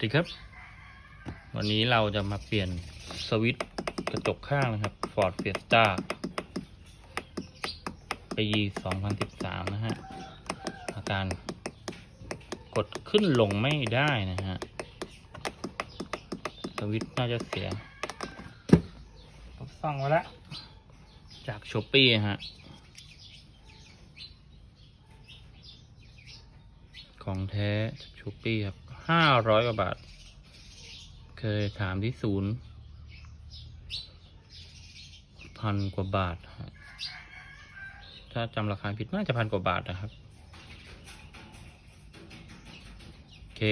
สวัสดีครับ วันนี้เราจะมาเปลี่ยนสวิตช์กระจกข้างนะครับ Ford Fiesta ปี 2013 นะฮะ อาการกดขึ้นลงไม่ได้นะฮะ สวิตช์น่าจะเสียผมสั่งไว้แล้วจากช้อปปี้ฮะ ของแท้จากชูปี้ครับ ห้าร้อยกว่าบาท เคยถามที่ศูนย์พันกว่าบาท ถ้าจำราคาผิดน่าจะพันกว่าบาทนะครับ โอเค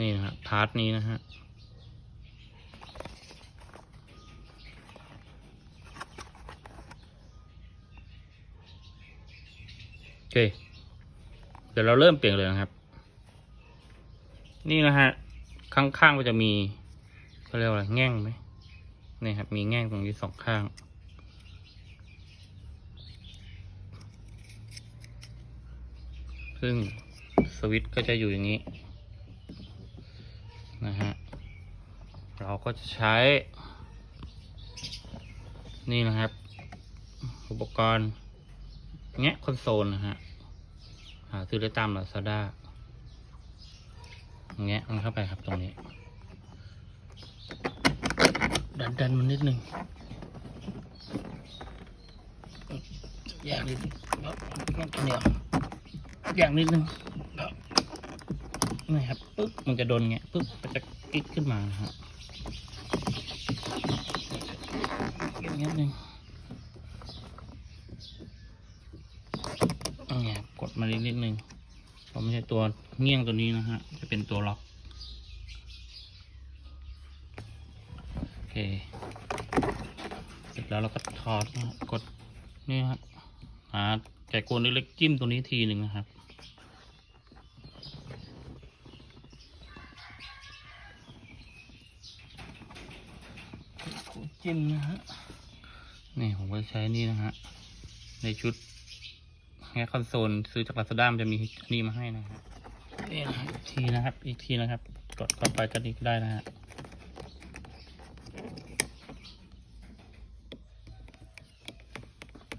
นี่นะฮะพาร์ทนี้นะฮะ เค เดี๋ยวเราเริ่มเปลี่ยนเลยนะครับ นี่นะฮะ ข้างๆก็จะมีเขาเรียกว่าอะไรแง่งไหมนี่ครับ มีแง่งตรงนี้สองข้าง ซึ่งสวิตช์ก็จะอยู่อย่างนี้ นะฮะ เราก็จะใช้ นี่นะครับ อุปกรณ์ แงะคอนโซลนะฮะหาซื้อได้ตามลาซาด้าแงะมันเข้าไปครับตรงนี้ ดันดันมันนิดนึงอย่างนิดนึงครับเหนียวอย่างนิดนึงนี่ครับปึ๊บมันจะโดนแงะปึ๊บมันจะกิ๊กขึ้นมานะฮะอย่างนิดนึง เนี่ยกดมานิดนิดนึง เราไม่ใช่ตัวเงี้ยงตัวนี้นะฮะ จะเป็นตัวล็อก โอเค เสร็จแล้วเราก็ถอดนะฮะกดนี่ครับหาแกะกลเล็กๆจิ้มตัวนี้ทีหนึ่งนะครับจิ้มนะฮะ นี่ผมก็ใช้นี่นะฮะ ในชุด แง่คอนโซลซื้อจากลาซาด้ามันจะมีอันนี้มาให้นะครับนี่นะครับอีกทีนะครับ อีกทีนะครับ กดเข้าไปก็ดีก็ได้นะฮะ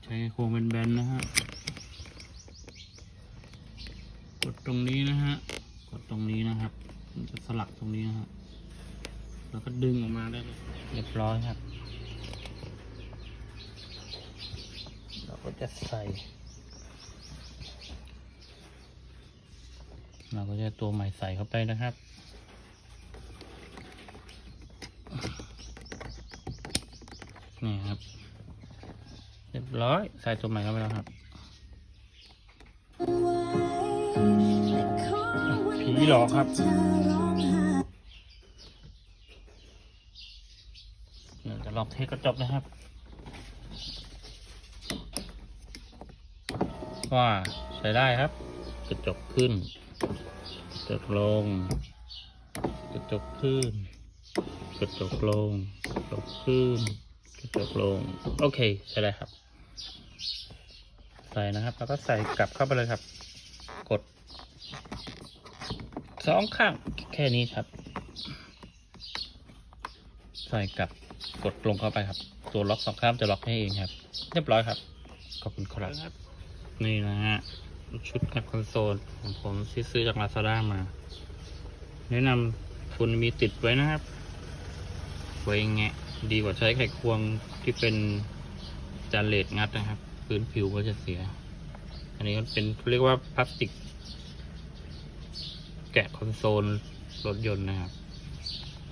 ใช้โครงเป็นแบนๆนะฮะ กดตรงนี้นะฮะ กดตรงนี้นะครับ มันจะสลักตรงนี้นะฮะ แล้วก็ดึงออกมาได้เลยเรียบร้อยครับ เราก็จะใส่ เราก็จะตัวใหม่ใส่เข้าไปนะครับ นี่ครับ เรียบร้อยใส่ตัวใหม่เข้าไปแล้วครับผีหลอกครับเดี๋ยวจะลองเทสกระจกนะครับว่าใช้ได้ครับ กระจกขึ้น จกลง กระจกขึ้น กระจกลง กระจกขึ้น กระจกลง โอเคใช่ได้ครับ ใส่นะครับ แล้วก็ใส่กลับเข้าไปเลยครับ กดสองข้างแค่นี้ครับ ใส่กลับกดลงเข้าไปครับ ตัวล็อกสองข้างจะล็อกให้เองครับ เรียบร้อยครับ ขอบคุณครับ นี่นะฮะ ชุดแคปคอนโซลของผมซื้อจากลาซาด้ามา แนะนำคุณมีติดไว้นะครับไว้แงะดีกว่าใช้ไขควงที่เป็นจานเลดงัดนะครับ พื้นผิวก็จะเสีย อันนี้ก็เป็นเรียกว่าพลาสติก แกะคอนโซลรถยนต์นะครับ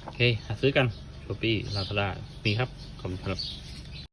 โอเคหาซื้อกันช้อปปี้ลาซาด้ามีครับ ขอบคุณครับ